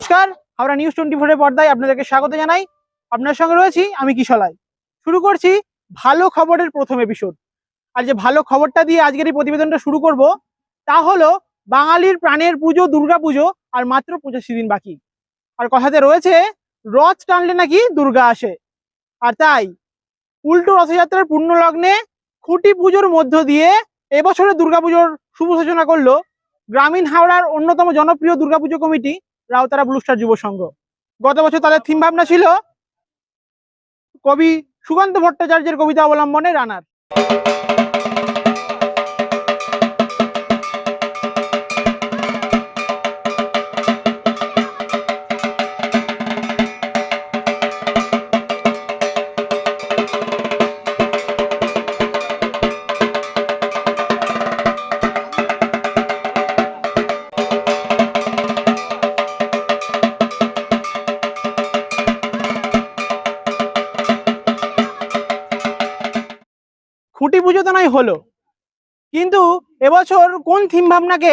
নমস্কার Howrah news twenty ফোরের পর্দায় আপনাদেরকে স্বাগত জানাই। আপনার সঙ্গে রয়েছি আমি কিশলাই শুরু করছি ভালো খবরের প্রথম এপিসোড আর যে ভালো খবরটা দিয়ে আজকের এই প্রতিবেদনটা শুরু করব, তা হলো বাঙালির প্রাণের পুজো, দুর্গা পুজো, আর মাত্র পঁচাশি দিন বাকি। আর কথাতে রয়েছে, রথ টানলে নাকি দুর্গা আসে। আর তাই, উল্টো রথযাত্রার পূর্ণ লগ্নে খুঁটি পুজোর মধ্য দিয়ে এবছরের দুর্গাপুজোর শুভ সূচনা করল গ্রামীণ হাওড়ার অন্যতম জনপ্রিয় দুর্গাপুজো কমিটি রাউতারা ব্লুস্টার যুব সংঘ। গত বছর তাদের থিম ভাবনা ছিল কবি সুকান্ত ভট্টাচার্যের কবিতা অবলম্বনে রানার। খুঁটি পুজো তো নয়, হলো। কিন্তু এবছর কোন থিম ভাবনাকে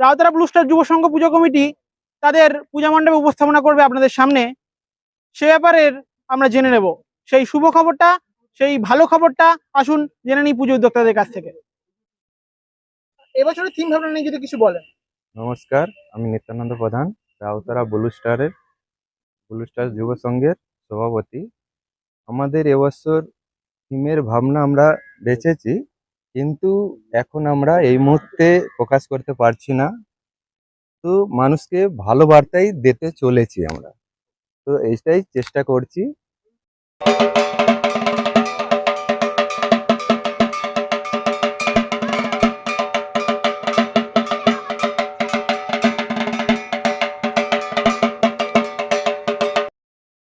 রাউতারা ব্লু স্টার যুব সংঘ পুজো কমিটি তাদের পূজা মণ্ডপে উপস্থাপনা করবে আপনাদের সামনে, সে ব্যাপারের আমরা জেনে নেব। সেই শুভ খবরটা, সেই ভালো খবরটা আসুন জেনে নিই পুজো উদ্যোক্তাদের কাছ থেকে। এবছরের থিম ভাবনা নিয়ে যদি কিছু বলেন। নমস্কার, আমি নিত্যানন্দ প্রধান, রাউতারা ব্লু স্টারের ব্লু স্টার যুব সংঘের সভাপতি। আমাদের এবছর থিমের ভাবনা আমরা বেছেছি, কিন্তু এখন আমরা এই মুহূর্তে প্রকাশ করতে পারছি না। তো মানুষকে ভালো বার্তাই দিতে চলেছি আমরা। তো এইটাই চেষ্টা করছি।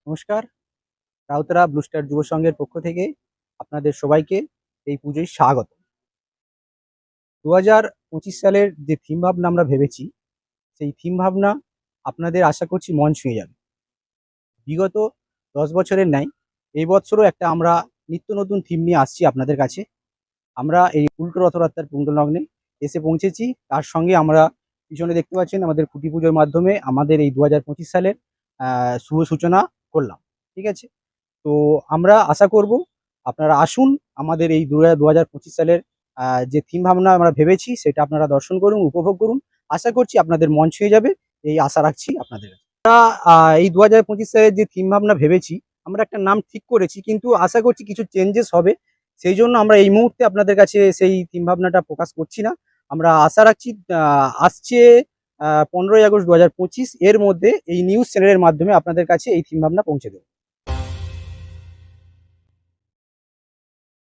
নমস্কার, রাউতারা ব্লু স্টার যুব সংঘের পক্ষ থেকে আপনাদের সবাইকে এই পুজোয় স্বাগত। দু হাজার পঁচিশ সালের যে থিম ভাবনা আমরা ভেবেছি, সেই থিম ভাবনা আপনাদের আশা করছি মন ছুঁয়ে যাবে। বিগত দশ বছরের ন্যায়, এই বছরও একটা আমরা নিত্য নতুন থিম নিয়ে আসছি আপনাদের কাছে। আমরা এই উল্টো রথযাত্রার পুণ্যলগ্নে এসে পৌঁছেছি। তার সঙ্গে আমরা পিছনে দেখতে পাচ্ছেন আমাদের খুঁটি পুজোর মাধ্যমে আমাদের এই দু হাজার পঁচিশ সালের শুভ সূচনা করলাম। ঠিক আছে? তো আমরা আশা করব আপনারা আসুন আমাদের এই দু হাজার পঁচিশ সালের যে থিম ভাবনা আমরা ভেবেছি সেটা আপনারা দর্শন করুন, উপভোগ করুন। আশা করছি আপনাদের মন ছুঁয়ে যাবে, এই আশা রাখছি আপনাদের। আমরা এই দু হাজার পঁচিশ সালের যে থিম ভাবনা ভেবেছি, আমরা একটা নাম ঠিক করেছি, কিন্তু আশা করছি কিছু চেঞ্জেস হবে। সেই জন্য আমরা এই মুহূর্তে আপনাদের কাছে সেই থিম ভাবনাটা প্রকাশ করছি না। আমরা আশা রাখছি আসছে পনেরোই আগস্ট দু এর মধ্যে এই নিউজ চ্যানেলের মাধ্যমে আপনাদের কাছে এই থিম ভাবনা পৌঁছে দেবো।